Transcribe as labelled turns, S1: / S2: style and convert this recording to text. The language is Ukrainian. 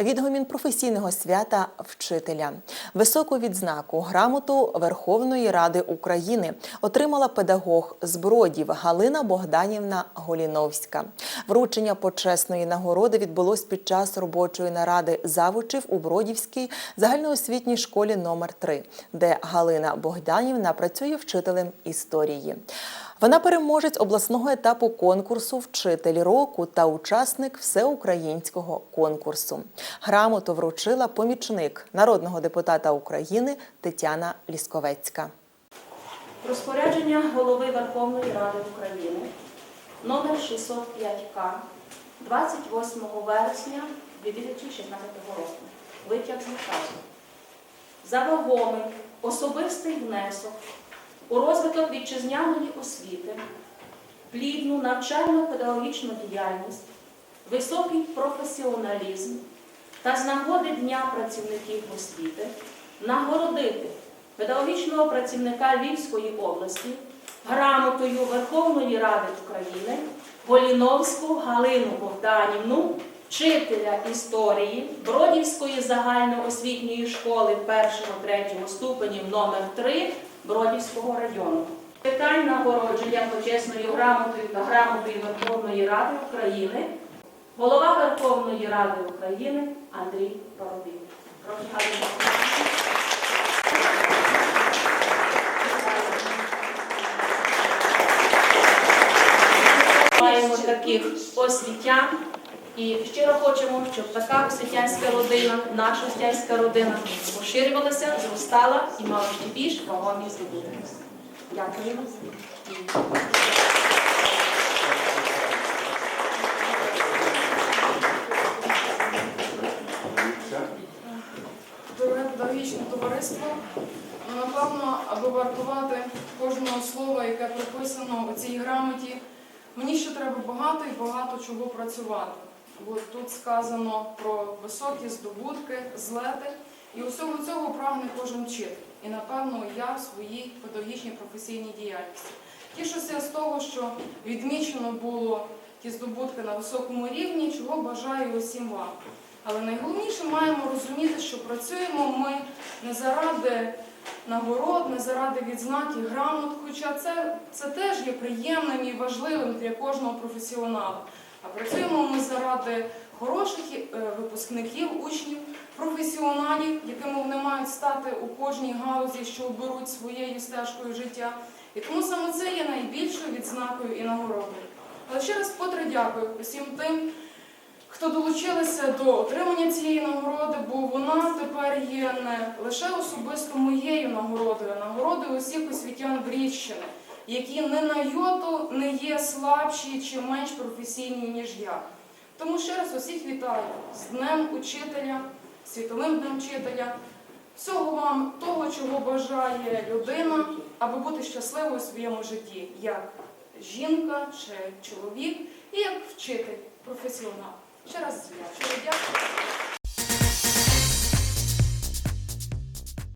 S1: Відгомін професійного свята вчителя. Високу відзнаку грамоту Верховної Ради України отримала педагог з Бродів Галина Богданівна Голіновська. Вручення почесної нагороди відбулось під час робочої наради завучів у Бродівській загальноосвітній школі номер 3 де Галина Богданівна працює вчителем історії. Вона переможець обласного етапу конкурсу Вчитель року та учасник всеукраїнського конкурсу. Грамоту вручила помічник народного депутата України Тетяна Лісковецька.
S2: Розпорядження голови Верховної Ради України номер 605К 28 вересня 2016 року. Витяг з наказу. За вагомий особистий внесок у розвиток вітчизняної освіти, плідну навчально-педагогічну діяльність, високий професіоналізм та з нагоди Дня працівників освіти нагородити педагогічного працівника Львівської області грамотою Верховної Ради України Голіновську Галину Богданівну, вчителя історії Бродівської загальноосвітньої школи 1-3 ступенів номер 3 Бродівського району. Питань нагородження почесною грамотою та грамотою Верховної Ради України голова Верховної Ради України Андрій Парубій. Прошу Маємо таких освітян і щиро хочемо, щоб така освітянська родина, наша освітянська родина поширювалася, зростала і мала ще більш вагомі здобутки. Дякую.
S3: Дороге педагогічне товариство, напевно, аби вартувати кожного слова, яке прописано у цій грамоті, мені ще треба багато і багато чого працювати. Бо тут сказано про високі здобутки, злети, і усього цього прагне кожен вчитель. І, напевно, я в своїй педагогічній професійній діяльності. Тішуся з того, що відмічено було ті здобутки на високому рівні, чого бажаю усім вам. Але найголовніше маємо розуміти, що працюємо ми не заради нагород, не заради відзнаків, грамот, хоча це, це теж є приємним і важливим для кожного професіонала. А працюємо ми заради хороших е, випускників, учнів, професіоналів, якими вони мають стати у кожній галузі, що оберуть своєю стежкою життя. І тому саме це є найбільшою відзнакою і нагородою. Але ще раз вкотре дякую усім тим, хто долучилися до отримання цієї нагороди, бо вона тепер є не лише особисто моєю нагородою, а нагородою усіх освітян Брідщини, які не на йоту не є слабші чи менш професійні, ніж я. Тому ще раз усіх вітаю з Днем Учителя, Світовим Днем Вчителя. Всього вам того, чого бажає людина, аби бути щасливою у своєму житті, як жінка чи чоловік, і як вчитель, професіонал. Ще раз дякую.